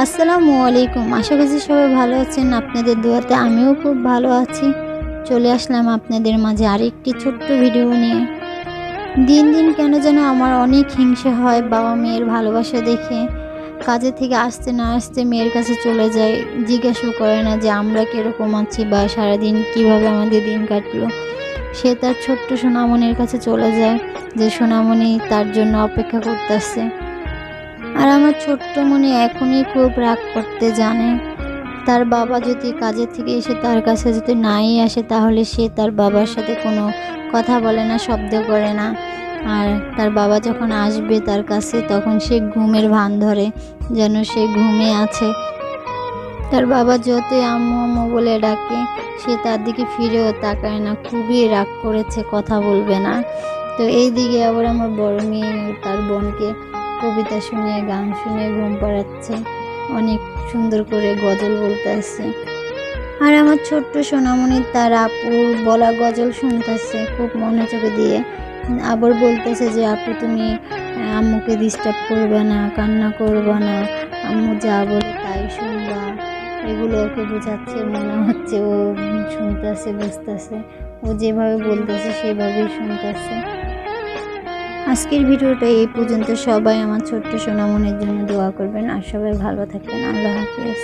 আসসালামু আলাইকুম। আশা করছি সবাই ভালো আছেন। আপনাদের দোয়াতে আমিও খুব ভালো আছি। চলে আসলাম আপনাদের মাঝে আরেকটি ছোট্ট ভিডিও নিয়ে। দিন দিন কেন যেন আমার অনেক হিংসা হয় বাবা মেয়ের ভালোবাসা দেখে। কাজে থেকে আসতে না আসতে মেয়ের কাছে চলে যায়। জিজ্ঞাসা করে না যে আমরা কীরকম আছি বা সারাদিন কীভাবে আমাদের দিন কাটলো। সে তার ছোট্ট সোনামণির কাছে চলে যায়। যে সোনামণি তার জন্য অপেক্ষা করতেছে। আর আমার ছোট্ট মনে এখনই খুব রাগ করতে জানে। তার বাবা যদি কাজের থেকে এসে তার কাছে যদি নাই আসে, তাহলে সে তার বাবার সাথে কোনো কথা বলে না, শব্দ করে না। আর তার বাবা যখন আসবে তার কাছে, তখন সে ঘুমের ভান ধরে, যেন সে ঘুমে আছে। তার বাবা যতই আম্মু আম্মু বলে ডাকে, সে তার দিকে ফিরেও তাকায় না, খুবই রাগ করেছে, কথা বলবে না। তো এই দিকে আবার আমার বড় মেয়ে, তার বোনকে কবিতা শুনে গান শুনে ঘুম পাড়াচ্ছে। অনেক সুন্দর করে গজল বলতে আসছে। আর আমার ছোট্ট সোনামণি তার আপুর বলা গজল শুনতেছে খুব মনোযোগ দিয়ে। আবার বলতেছে যে, আপু, তুমি আম্মুকে ডিস্টার্ব করবে না, কান্না করবে না। আম্মু যা বলে তাই শুনবা। এগুলো ওকে বোঝাচ্ছে, মনে হচ্ছে ও শুনতেছে, বুঝতেছে। ও যেভাবে বলতেছে, সেভাবেই শুনতেছে। আজকের ভিডিওটা এই পর্যন্ত। সবাই আমার ছোট্ট সোনামনের জন্য দোয়া করবেন আর সবাই ভালো থাকবেন। আল্লাহ হাফিজ।